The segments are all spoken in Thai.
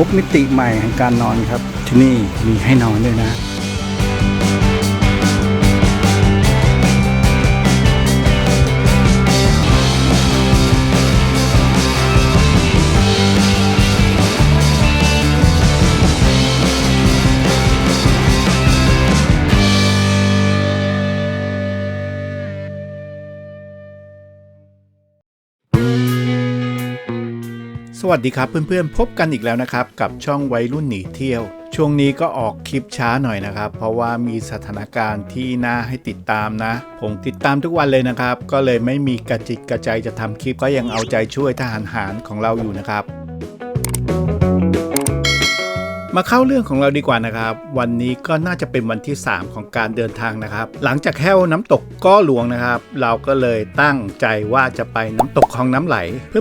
พบมิติใหม่แห่งการนอนครับ ที่นี่มีให้นอนด้วยนะ สวัสดีครับเพื่อนๆ พบกันอีกแล้วนะครับ กับช่องวัยรุ่นหนีเที่ยว ช่วงนี้ก็ออกคลิปช้าหน่อยนะครับ เพราะว่ามีสถานการณ์ที่น่าให้ติดตามนะ ผมติดตามทุกวันเลยนะครับ ก็เลยไม่มีกระจิตกระใจจะทำคลิปก็ยังเอาใจช่วยทหารหารของเราอยู่นะครับ มาเข้าเรื่องของเราดีกว่านะครับ วันนี้ก็น่าจะเป็นวันที่ 3 ของการเดินทางนะครับ หลังจากแค่วน้ำตกก้อหลวงนะครับ เราก็เลยตั้งใจว่าจะไปน้ำตกคลองน้ำไหล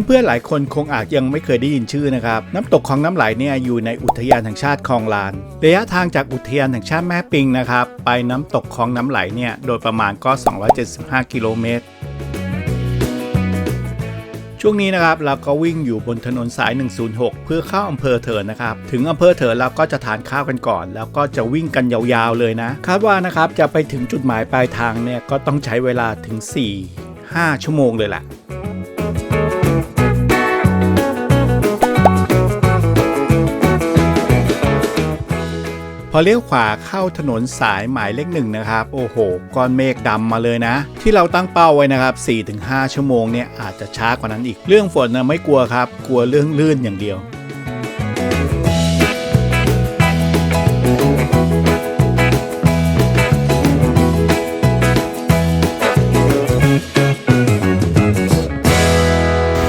เพื่อนๆหลายคนคงอาจยังไม่เคยได้ยินชื่อนะครับ น้ำตกคลองน้ำไหลเนี่ยอยู่ในอุทยานแห่งชาติคลองลานระยะทางจากอุทยานแห่งชาติแม่ปิงนะครับไปน้ำตกคลองน้ำไหลเนี่ยโดยประมาณก็ 275 กิโลเมตร ช่วงนี้นะครับเราก็วิ่งอยู่บนถนนสาย 106 เพื่อเข้าอำเภอเถินนะครับ ถึงอำเภอเถินเราก็จะทานข้าวกันก่อน แล้วก็จะวิ่งกันยาวๆเลยนะ คาดว่านะครับจะไปถึงจุดหมายปลายทางเนี่ยก็ต้องใช้เวลาถึง 4-5 ชั่วโมงเลยแหละ อเลี้ยวขวาเข้าถนนสายหมายเลขหนึ่งนะครับ โอ้โห ก้อนเมฆดำมาเลยนะ ที่เราตั้งเป้าไว้นะครับ 4-5 ชั่วโมงเนี่ยอาจจะช้ากว่านั้นอีก เรื่องฝนนะไม่กลัวครับ กลัวเรื่องลื่นอย่างเดียว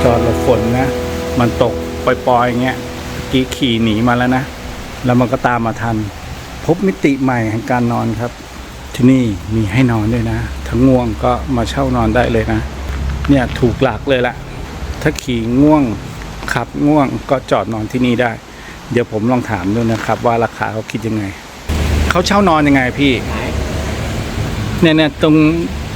จอดหลบฝนนะ มันตกปล่อยๆอย่างเงี้ยกี้ขี่หนีมาแล้วนะ แล้วมันก็ตามมาทัน พบมิติใหม่แห่งการนอนครับ ที่นี่มีให้นอนด้วยนะถ้าง่วงก็มาเช่านอนได้เลยนะ เนี่ยถูกหลักเลยละถ้าขี่ง่วงขับง่วงก็จอดนอนที่นี่ได้ เดี๋ยวผมลองถามดูนะครับ ว่าราคาเขาคิดยังไงเขาเช่านอนยังไงพี่เนี่ยเนี่ยตรง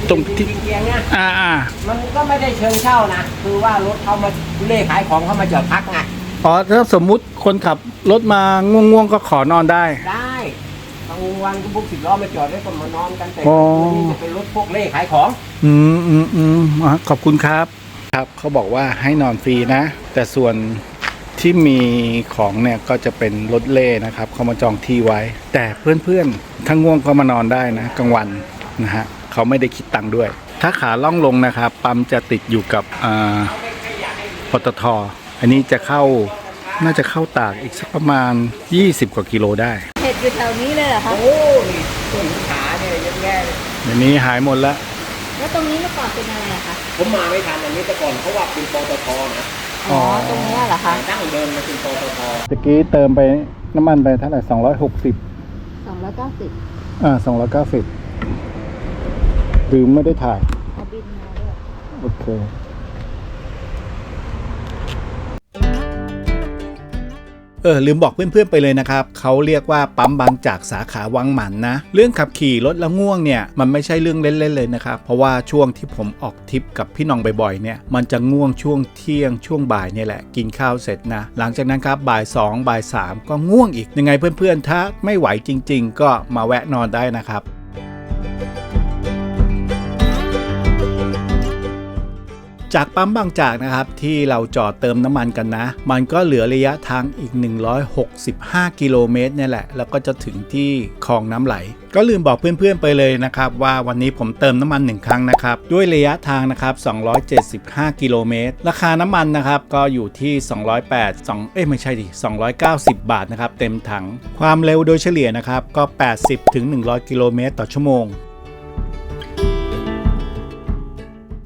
ตรงที่เตียงเนี่ยอ่าอ่ามันก็ไม่ได้เชิงเช่านะคือว่ารถเขามาเล่ขายของเขามาจอดพักไงอ๋อถ้าสมมุติคนขับรถมาง่วงๆก็ขอนอนได้ ได้ บางวันก็พวกสิบล้อมาจอดแล้วก็มานอนกันแต่อ๋อนี่จะเป็นรถพวกเล่ขายของ อืมอืมอืมอะขอบคุณครับ ครับเขาบอกว่าให้นอนฟรีนะ แต่ส่วนที่มีของเนี่ยก็จะเป็นรถเล่นะครับเขามาจองที่ไว้ แต่เพื่อนๆถ้าง่วงก็มานอนได้นะกลางวันนะฮะเขาไม่ได้คิดตังค์ด้วย ถ้าขาล่องลงนะครับปั๊มจะติดอยู่กับอ่าปตทอันนี้จะเข้าน่าจะเข้าตากอีกสักประมาณ 20 กว่ากิโลได้เห็ ดอยู่แถวนี้เลยเหรอคะโอ้นี่ต้นขาเนี่ยเยอะแยะเลยเดี๋ยวนี้หายหมดแล้วแล้วตรงนี้เมื่อก่อนเป็นอะไรอะคะผมมาไม่ทันอันนี้แต่ก่อนเขาว่าเป็นปตทนะอ๋อตรงเนี้ยเหรอคะตั้งเดิมมาเป็นปตทตะกี้เติมไปน้ำมันไปเท่าไหร่260สองร้อยเก้าสิบอ่าสองร้อยเก้าสิบลืมไม่ได้ถ่ายเอาบินมาด้วยโอเค เออลืมบอกเพื่อนๆไปเลยนะครับเขาเรียกว่าปั๊มบางจากสาขาวังหมันนะ เรื่องขับขี่รถแล้วง่วงเนี่ยมันไม่ใช่เรื่องเล่นๆเลยนะครับเพราะว่าช่วงที่ผมออกทริปกับพี่น้องบ่อยๆเนี่ยมันจะง่วงช่วงเที่ยงช่วงบ่ายเนี่ยแหละกินข้าวเสร็จนะ หลังจากนั้นครับบ่าย2บ่าย3ก็ง่วงอีกยังไงเพื่อนๆ ถ้าไม่ไหวจริง ๆ ก็มาแวะนอนได้นะครับ จากปั๊มบางจากนะครับที่เราจอดเติมน้ำมันกันนะ มันก็เหลือระยะทางอีก 165 กิโลเมตรเนี่ยแหละ แล้วก็จะถึงที่คลองน้ำไหล ก็ลืมบอกเพื่อนๆไปเลยนะครับ ว่าวันนี้ผมเติมน้ำมัน 1 ครั้งนะครับ ด้วยระยะทางนะครับ 275 กิโลเมตร ราคาน้ำมันนะครับก็อยู่ที่ 208 2 เอ้ยไม่ใช่ดิ 290 บาทนะครับเต็มถัง ความเร็วโดยเฉลี่ยนะครับก็ 80ถึง100 กิโลเมตรต่อชั่วโมง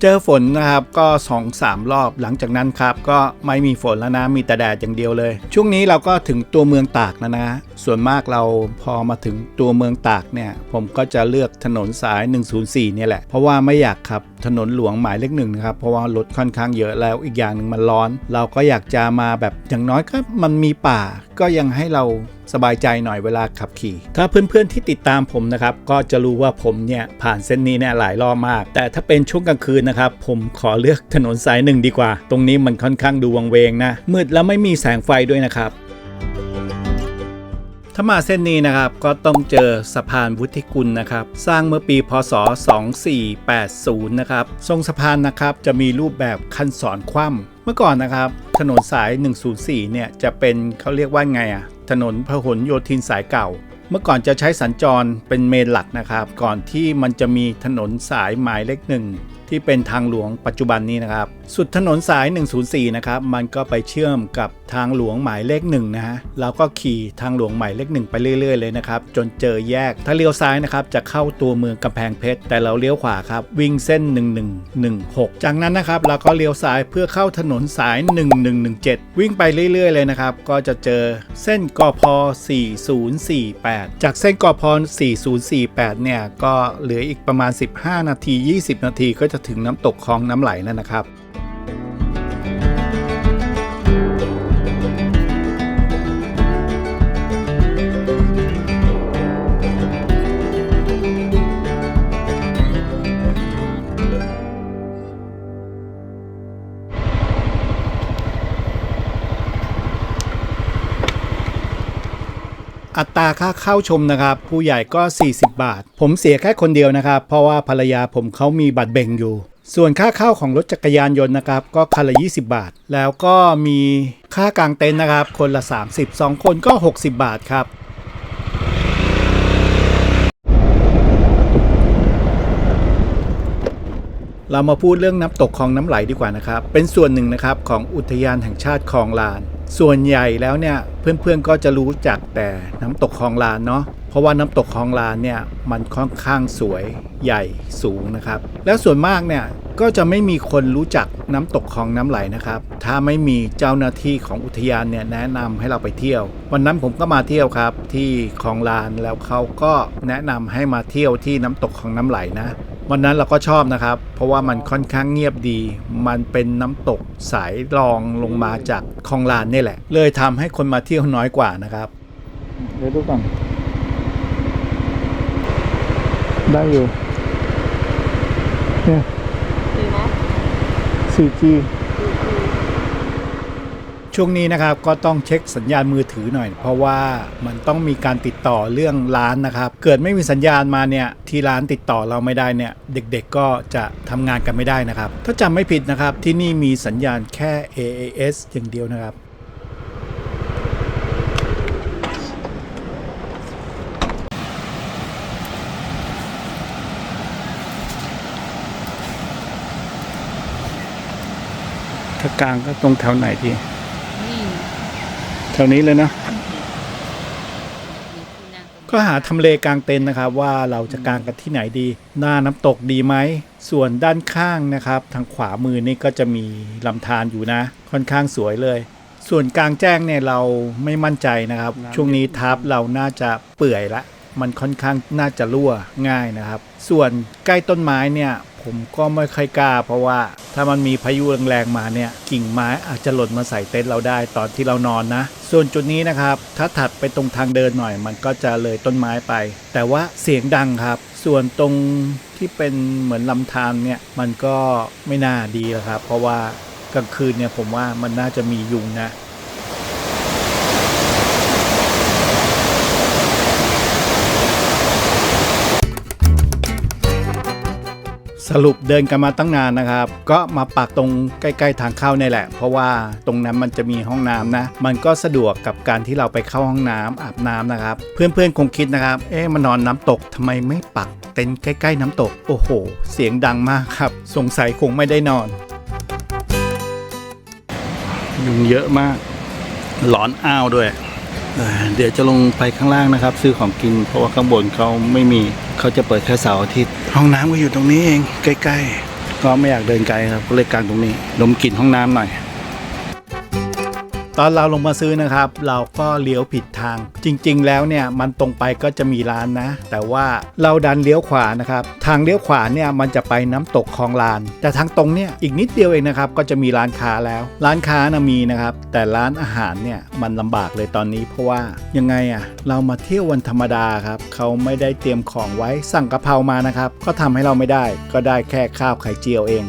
เจอฝนนะครับก็2-3รอบหลังจากนั้นครับ ก็ไม่มีฝนแล้วนะมีแต่แดดอย่างเดียวเลย ช่วงนี้เราก็ถึงตัวเมืองตากแล้วนะ ส่วนมากเราพอมาถึงตัวเมืองตากเนี่ย ผมก็จะเลือกถนนสาย 104เนี่ยแหละเพราะว่าไม่อยากขับถนนหลวงหมายเลขหนึ่งนะครับ เพราะว่ารถค่อนข้างเยอะแล้วอีกอย่างหนึ่งมันร้อน เราก็อยากจะมาแบบอย่างน้อยก็มันมีป่า ก็ยังให้เราสบายใจหน่อยเวลาขับขี่ ถ้าเพื่อนๆที่ติดตามผมนะครับ ก็จะรู้ว่าผมเนี่ยผ่านเส้นนี้เนี่ยหลายรอบมาก แต่ถ้าเป็นช่วงกลางคืนนะครับ ผมขอเลือกถนนสายหนึ่งดีกว่า ตรงนี้มันค่อนข้างดูวังเวงนะมืดแล้วไม่มีแสงไฟด้วยนะครับ ถ้ามาเส้นนี้นะครับก็ต้องเจอสะพานวุฒิกุลนะครับ สร้างเมื่อปีพศ 2480 นะครับ ทรงสะพานนะครับจะมีรูปแบบคันศรคว่ำเมื่อก่อนนะครับถนนสาย 104 เนี่ยจะเป็นเขาเรียกว่าไงอะถนนพหลโยธินสายเก่า เมื่อก่อนจะใช้สัญจรเป็นเมนหลักนะครับ ก่อนที่มันจะมีถนนสายหมายเลขหนึ่งที่เป็นทางหลวงปัจจุบันนี้นะครับ สุดถนนสาย 104 นะครับ มันก็ไปเชื่อมกับทางหลวงหมายเลขหนึ่งนะฮะ เราก็ขี่ทางหลวงหมายเลขหนึ่งไปเรื่อย ๆ เลยนะครับ จนเจอแยก ถ้าเลี้ยวซ้ายนะครับ จะเข้าตัวเมืองกำแพงเพชร แต่เราเลี้ยวขวาครับ วิ่งเส้น 1116 จากนั้นนะครับ เราก็เลี้ยวซ้ายเพื่อเข้าถนนสาย 1117 วิ่งไปเรื่อย ๆ เลยนะครับ ก็จะเจอเส้นกพ4048 จากเส้นกพ4048 เนี่ย ก็เหลืออีกประมาณ 15 นาที 20 นาที ก็จะถึงน้ำตกคลองน้ำไหลนั่นนะครับ อัตราค่าเข้าชมนะครับ ผู้ใหญ่ก็ 40 บาท ผมเสียแค่คนเดียวนะครับ เพราะว่าภรรยาผมเขามีบัตรเบ่งอยู่ ส่วนค่าเข้าของรถจักรยานยนต์นะครับ ก็คันละ 20 บาท แล้วก็มีค่ากางเต็นท์นะครับ คนละ 30 2 คนก็ 60 บาทครับเรามาพูดเรื่องน้ำตกคลองน้ำไหลดีกว่านะครับ เป็นส่วนหนึ่งนะครับของอุทยานแห่งชาติคลองลาน ส่วนใหญ่แล้วเนี่ยเพื่อนๆก็จะรู้จักแต่น้ำตกคลองลานเนาะเพราะว่าน้ำตกคลองลานเนี่ยมันค่อนข้างสวยใหญ่สูงนะครับ แล้วส่วนมากเนี่ยก็จะไม่มีคนรู้จักน้ำตกคลองน้ำไหลนะครับ ถ้าไม่มีเจ้าหน้าที่ของอุทยานเนี่ยแนะนำให้เราไปเที่ยว วันนั้นผมก็มาเที่ยวครับ ที่คลองลานแล้วเขาก็แนะนำให้มาเที่ยวที่น้ำตกคลองน้ำไหลนะ วันนั้นเราก็ชอบนะครับ เพราะว่ามันค่อนข้างเงียบดี มันเป็นน้ำตกสายรองลงมาจากคลองลานนี่แหละ เลยทำให้คนมาเที่ยวน้อยกว่านะครับ เดี๋ยวดูก่อน ได้อยู่เนี่ยดีไหม 4G ช่วงนี้นะครับก็ต้องเช็คสัญญาณมือถือหน่อย เพราะว่ามันต้องมีการติดต่อเรื่องร้านนะครับ เกิดไม่มีสัญญาณมาเนี่ยที่ร้านติดต่อเราไม่ได้เนี่ยเด็กๆก็จะทำงานกันไม่ได้นะครับ ถ้าจำไม่ผิดนะครับที่นี่มีสัญญาณแค่ AAS อย่างเดียวนะครับถ้ากลางก็ตรงแถวไหนดีนี่ แถวนี้เลยเนาะมีที่นั่งตรงนี้ก็หาทำเลกลางเต็นท์นะครับ ว่าเราจะกางกันที่ไหนดี หน้าน้ำตกดีไหม ส่วนด้านข้างนะครับ ทางขวามือนี่ก็จะมีลำธารอยู่นะ ค่อนข้างสวยเลย ส่วนกลางแจ้งเนี่ยเราไม่มั่นใจนะครับ ช่วงนี้ทับเราน่าจะเปื่อยละ มันค่อนข้างน่าจะรั่วง่ายนะครับ ส่วนใกล้ต้นไม้เนี่ย ผมก็ไม่ค่อยกล้า เพราะว่าถ้ามันมีพายุแรงๆมาเนี่ย กิ่งไม้อาจจะหล่นมาใส่เต็นท์เราได้ตอนที่เรานอนนะ ส่วนจุดนี้นะครับ ถ้าถัดไปตรงทางเดินหน่อย มันก็จะเลยต้นไม้ไป แต่ว่าเสียงดังครับ ส่วนตรงที่เป็นเหมือนลำธารเนี่ยมันก็ไม่น่าดีแล้วครับ เพราะว่ากลางคืนเนี่ยผมว่ามันน่าจะมียุงนะ สรุปเดินกันมาตั้งนานนะครับ ก็มาปักตรงใกล้ๆทางเข้านี่แหละ เพราะว่าตรงนั้นมันจะมีห้องน้ำนะ มันก็สะดวกกับการที่เราไปเข้าห้องน้ำอาบน้ำนะครับ เพื่อนๆคงคิดนะครับ เอ๊ะมานอนน้ำตกทำไมไม่ปักเต็นท์ใกล้ ๆ น้ำตก โอ้โห เสียงดังมากครับ สงสัยคงไม่ได้นอนยุงเยอะมาก หลอนอ้าวด้วย เอ่อเดี๋ยวจะลงไปข้างล่างนะครับ ซื้อของกินเพราะว่าข้างบนเขาไม่มีเขาจะเปิดแค่เสาร์อาทิตย์ห้องน้ำก็อยู่ตรงนี้เองใกล้ๆก็ไม่อยากเดินไกลครับก็เลยกางตรงนี้ดมกลิ่นห้องน้ำหน่อย ตอนเราลงมาซื้อนะครับ เราก็เลี้ยวผิดทาง จริง ๆ แล้วเนี่ยมันตรงไปก็จะมีร้านนะ แต่ว่าเราดันเลี้ยวขวานะครับ ทางเลี้ยวขวาเนี่ยมันจะไปน้ำตกคลองลาน แต่ทางตรงเนี่ยอีกนิดเดียวเองนะครับก็จะมีร้านค้าแล้ว ร้านค้านะมีนะครับ แต่ร้านอาหารเนี่ยมันลำบากเลยตอนนี้ เพราะว่ายังไงอะเรามาเที่ยววันธรรมดาครับเขาไม่ได้เตรียมของไว้สั่งกะเพรามานะครับก็ทำให้เราไม่ได้ ก็ได้แค่ข้าวไข่เจียวเอง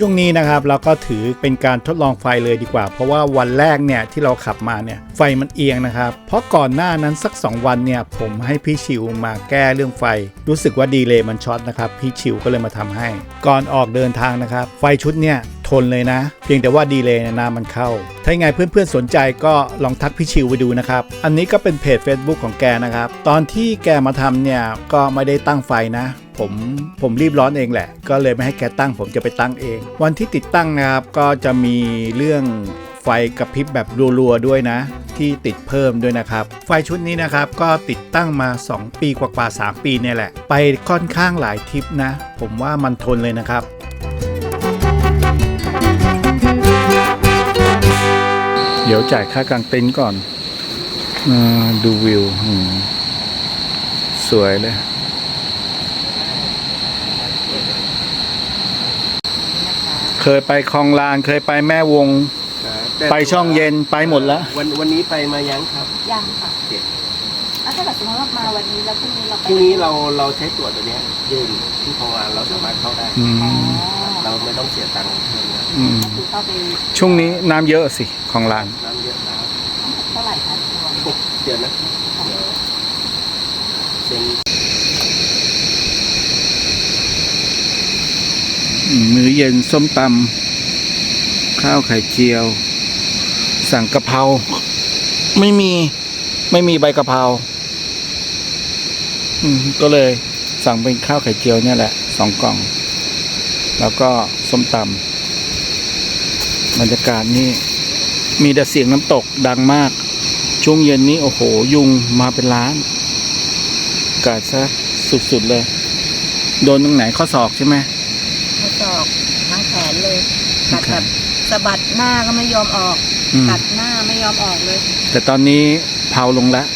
ช่วงนี้นะครับเราก็ถือเป็นการทดลองไฟเลยดีกว่า เพราะว่าวันแรกเนี่ยที่เราขับมาเนี่ยไฟมันเอียงนะครับ เพราะก่อนหน้านั้นสัก 2 วันเนี่ยผมให้พี่ชิวมาแก้เรื่องไฟ รู้สึกว่าดีเลย์มันช็อตนะครับพี่ชิวก็เลยมาทำให้ ก่อนออกเดินทางนะครับไฟชุดเนี่ยทนเลยนะ เพียงแต่ว่าดีเลย์เนี่ยน้ำมันเข้า ถ้ายังไงเพื่อนๆสนใจก็ลองทักพี่ชิวไปดูนะครับ อันนี้ก็เป็นเพจ Facebook ของแกนะครับ ตอนที่แกมาทำเนี่ยก็ไม่ได้ตั้งไฟนะ ผมผมรีบร้อนเองแหละ ก็เลยไม่ให้แกตั้งผมจะไปตั้งเอง วันที่ติดตั้งนะครับก็จะมีเรื่องไฟกระพริบแบบรัวๆด้วยนะ ที่ติดเพิ่มด้วยนะครับ ไฟชุดนี้นะครับก็ติดตั้งมา 2 ปีกว่าๆ3ปีเนี่ยแหละ ไปค่อนข้างหลายทริปนะ ผมว่ามันทนเลยนะครับเดี๋ยวจ่ายค่ากางเต็นท์ก่อนอดูวิว สวยเลย เคยไปคลองลานเคยไปแม่วง ไปช่องเย็นไปหมดแล้ว วันวันนี้ไปมายังครับยังค่ะแล้วถ้าเกิดสมมติว่ามาวันนี้แล้วพรุ่งนี้เราไปพรุ่งนี้เราเราใช้ตั๋วตัวเนี้ยยื่นที่โรงงานเราสามารถเข้าได้อือ๋อมเราไม่ต้องเสียตังค์เพิ่มนะอืมคือเข้าไปช่วงนี้น้ำเยอะสิคลองลาน น้ำเยอะแล้วเท่าไหร่คะรวมหกเดือนนะเดี๋ยวเป็น มื้อเย็นส้มตำข้าวไข่เจียว สั่งกะเพราไม่มีไม่มีใบกะเพราก็เลยสั่งเป็นข้าวไข่เจียวเนี่ยแหละสองกล่อง แล้วก็ส้มตำบรรยากาศนี่มีแต่เสียงน้ำตกดังมาก ช่วงเย็นนี้โอ้โห ยุงมาเป็นล้านอากาศซะสุดๆเลย โดนตรงไหนข้อศอกใช่ไหม ข้อศอกทั้งแขน เลยกัดแบบสะบัดหน้าก็ไม่ยอมออกอืม กัดหน้าไม่ยอมออกเลย แต่ตอนนี้เผาลงแล้ว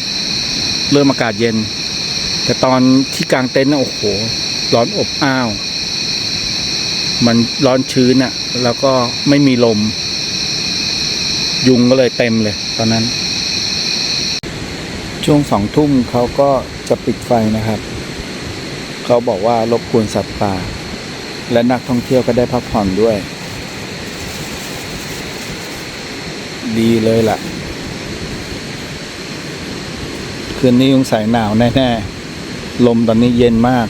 เริ่มอากาศเย็น แต่ตอนที่กลางเต็นท์น่ะโอ้โห ร้อนอบอ้าว มันร้อนชื้นอะ่ะ แล้วก็ไม่มีลม ยุงก็เลยเต็มเลย ตอนนั้น ช่วงสองทุ่มเขาก็จะปิดไฟนะครับ เขาบอกว่ารบกวนสัตว์ป่า และนักท่องเที่ยวก็ได้พักผ่อนด้วย ดีเลยล่ะ คืนนี้ยงใส่หนาวแน่ๆ ลมตอนนี้เย็นมาก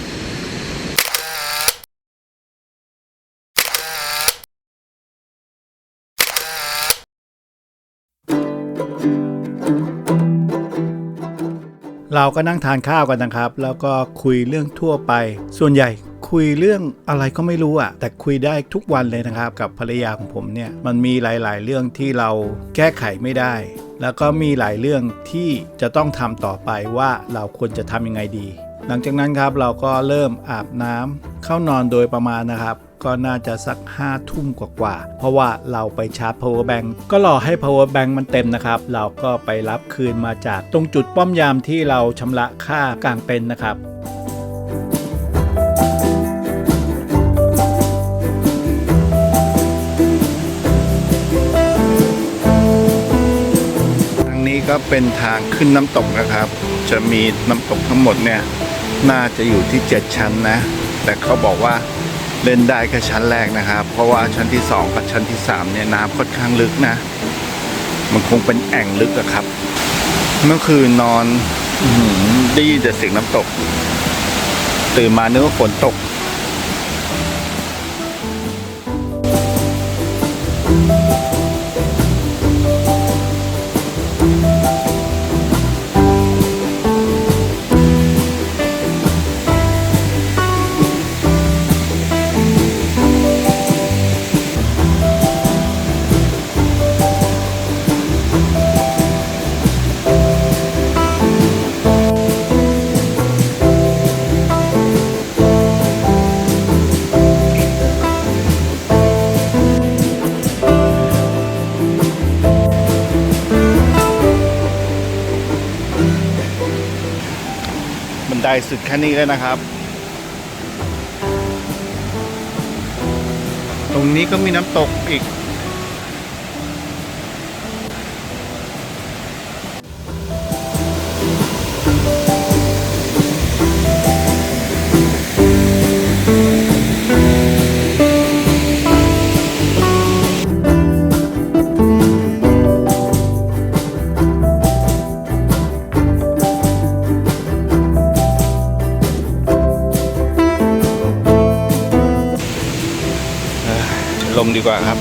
เราก็นั่งทานข้าวกันนะครับ แล้วก็คุยเรื่องทั่วไป ส่วนใหญ่ คุยเรื่องอะไรก็ไม่รู้อะแต่คุยได้ทุกวันเลยนะครับ กับภรรยาของผมเนี่ย มันมีหลาย ๆ เรื่องที่เราแก้ไขไม่ได้ แล้วก็มีหลายเรื่องที่จะต้องทำต่อไปว่าเราควรจะทำยังไงดี หลังจากนั้นครับเราก็เริ่มอาบน้ำเข้านอนโดยประมาณนะครับก็น่าจะสัก5้าทุ่มกว่าๆ เพราะว่าเราไปชาร์จ power bank ก็รอให้ power bank มันเต็มนะครับ เราก็ไปรับคืนมาจากตรงจุดป้อมยามที่เราชำระค่ากลางเป็นนะครับ ก็เป็นทางขึ้นน้ำตกนะครับ จะมีน้ำตกทั้งหมดเนี่ยน่าจะอยู่ที่ 7 ชั้นนะ แต่เขาบอกว่าเล่นได้แค่ชั้นแรกนะครับ เพราะว่าชั้นที่ 2 กับชั้นที่ 3 เนี่ยน้ำค่อนข้างลึกนะ มันคงเป็นแอ่งลึกอะครับ เมื่อคืนนอนได้ยินแต่เสียงน้ำตก ตื่นมานึกว่าฝนตก ไดสุดแค่นี้เลยนะครับ ตรงนี้ก็มีน้ำตกอีก มดีกว่าครับ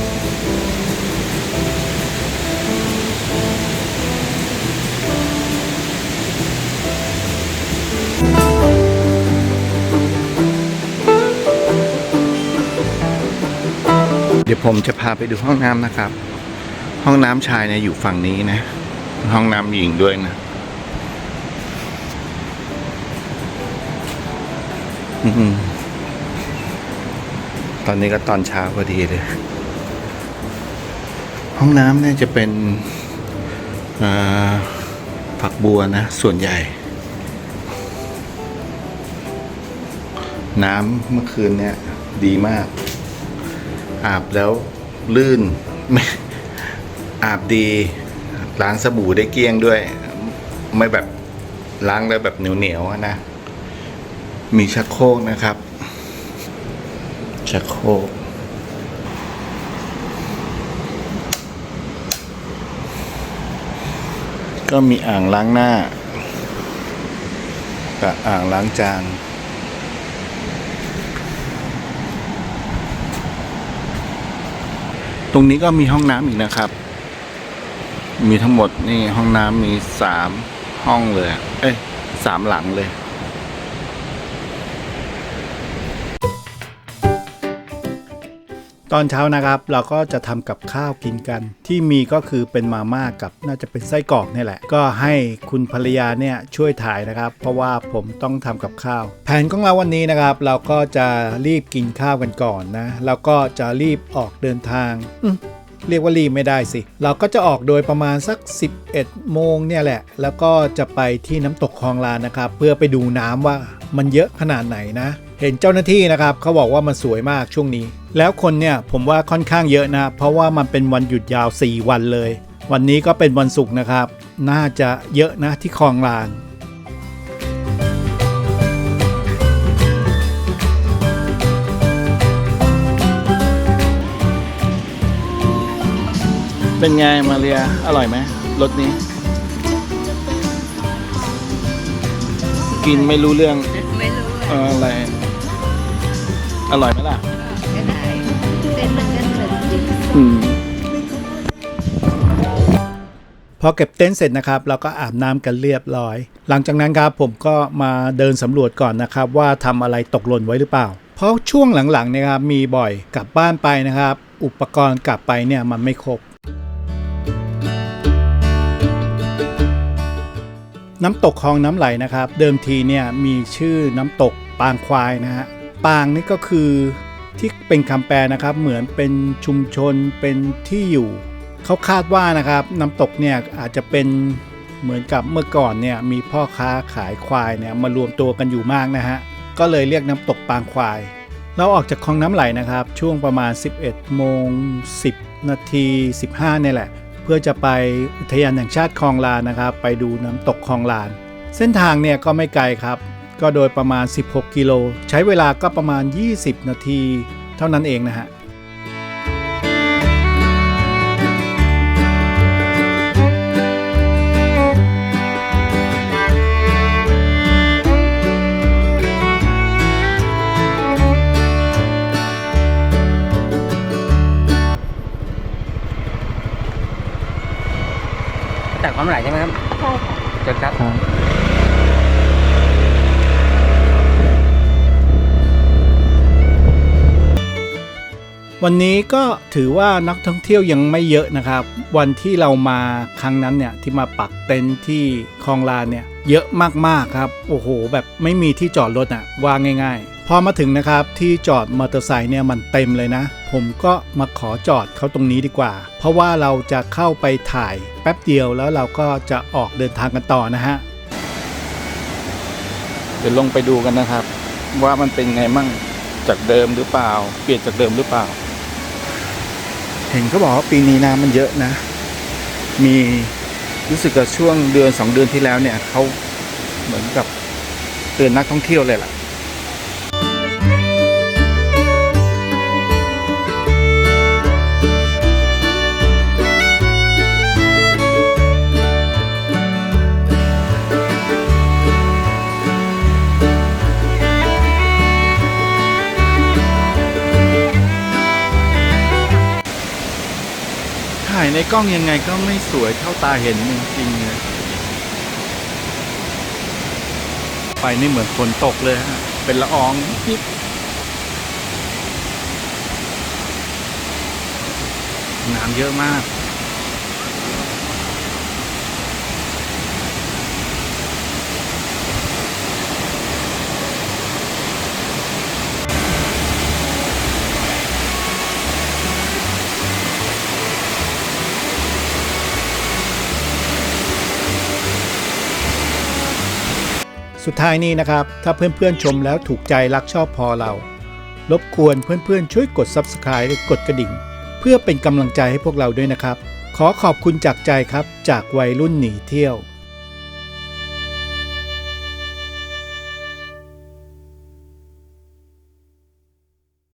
เดี๋ยวผมจะพาไปดูห้องน้ำนะครับ ห้องน้ำชายเนี่ยอยู่ฝั่งนี้นะ ห้องน้ำหญิงด้วยนะอื้อหื อตอนนี้ก็ตอนเช้าพอดีเลย ห้องน้ำเนี่ยจะเป็นอ่าฝักบัวนะ ส่วนใหญ่ น้ำเมื่อคืนเนี่ย ดีมาก อาบแล้วลื่นไม่อาบดีล้างสบู่ได้เกลี้ยงด้วย ไม่แบบล้างแล้วแบบเหนียวๆนะ มีชักโครกนะครับ ชักโครกก็มีอ่างล้างหน้า กับอ่างล้างจานตรงนี้ก็มีห้องน้ำอีกนะครับ มีทั้งหมดนี่ห้องน้ำมีสามห้องเลย เอ้ยสามหลังเลย ตอนเช้านะครับเราก็จะทำกับข้าวกินกัน ที่มีก็คือเป็นมาม่ากับน่าจะเป็นไส้กรอกนี่แหละ ก็ให้คุณภรรยาเนี่ยช่วยถ่ายนะครับ เพราะว่าผมต้องทำกับข้าว แผนของเราวันนี้นะครับ เราก็จะรีบกินข้าวกันก่อนนะแล้วก็จะรีบออกเดินทางเรียกว่ารีบไม่ได้สิ เราก็จะออกโดยประมาณสัก 11 โมงเนี่ยแหละ แล้วก็จะไปที่น้ำตกคลองลานนะครับ เพื่อไปดูน้ำว่ามันเยอะขนาดไหนนะ เห็นเจ้าหน้าที่นะครับเขาบอกว่ามันสวยมากช่วงนี้ แล้วคนเนี่ยผมว่าค่อนข้างเยอะนะ เพราะว่ามันเป็นวันหยุดยาว 4 วันเลย วันนี้ก็เป็นวันศุกร์นะครับ น่าจะเยอะนะที่คลองลานเป็นไงมาเรียอร่อยไหมรสนี้ กินไม่รู้เรื่องไม่รู้เอออะไร อร่อยไหมล่ะ ก็ได้เส้นมันก็เหมือนจริง อืม พอเก็บเต็นท์เสร็จนะครับ เราก็อาบน้ำกันเรียบร้อย หลังจากนั้นครับผมก็มาเดินสำรวจก่อนนะครับ ว่าทำอะไรตกหล่นไว้หรือเปล่า เพราะช่วงหลังๆเนี่ยครับมีบ่อยกลับบ้านไปนะครับ อุปกรณ์กลับไปเนี่ยมันไม่ครบ น้ำตกคลองน้ำไหลนะครับ เดิมทีเนี่ยมีชื่อน้ำตกปางควายนะฮะ ปางนี่ก็คือที่เป็นคำแปลนะครับ เหมือนเป็นชุมชนเป็นที่อยู่ เขาคาดว่านะครับน้ำตกเนี่ยอาจจะเป็นเหมือนกับเมื่อก่อนเนี่ยมีพ่อค้าขายควายเนี่ยมารวมตัวกันอยู่มากนะฮะก็เลยเรียกน้ำตกปางควาย เราออกจากคลองน้ำไหลนะครับ ช่วงประมาณ 11โมง10 นาที 15เนี่ยแหละ เพื่อจะไปอุทยานแห่งชาติคลองลานนะครับ ไปดูน้ำตกคลองลาน เส้นทางเนี่ยก็ไม่ไกลครับ ก็โดยประมาณ 16 กิโล ใช้เวลาก็ประมาณ 20 นาที เท่านั้นเองนะฮะจากความไหลใช่ไหมครับ ใช่ค่ะเชิญครับ วันนี้ก็ถือว่านักท่องเที่ยวยังไม่เยอะนะครับ วันที่เรามาครั้งนั้นเนี่ยที่มาปักเต็นท์ที่คลองลานเนี่ยเยอะมากๆครับโอ้โห แบบไม่มีที่จอดรถอะว่าง่าย ๆ พอมาถึงนะครับที่จอดมอเตอร์ไซค์เนี่ยมันเต็มเลยนะ ผมก็มาขอจอดเขาตรงนี้ดีกว่า เพราะว่าเราจะเข้าไปถ่ายแป๊บเดียวแล้วเราก็จะออกเดินทางกันต่อนะฮะเดี๋ยวลงไปดูกันนะครับ ว่ามันเป็นไงมั่งจากเดิมหรือเปล่า เปลี่ยนจากเดิมหรือเปล่า เห็นเขาบอกว่าปีนี้น้ำมันเยอะนะ มีรู้สึกกับช่วงเดือนสองเดือนที่แล้วเนี่ยเขาเหมือนกับเตือนนักท่องเที่ยวเลยล่ะายในกล้องยังไงก็ไม่สวยเท่าตาเห็นจริงๆเลยไฟนี่เหมือนฝนตกเลยฮะ เป็นละอองยิบน้ำเยอะมาก สุดท้ายนี้นะครับ ถ้าเพื่อนๆชมแล้วถูกใจรักชอบพอเรา รบกวนเพื่อนๆช่วยกด Subscribe หรือกดกระดิ่ง เพื่อเป็นกำลังใจให้พวกเราด้วยนะครับ ขอขอบคุณจากใจครับจากวัยรุ่นหนีเที่ยว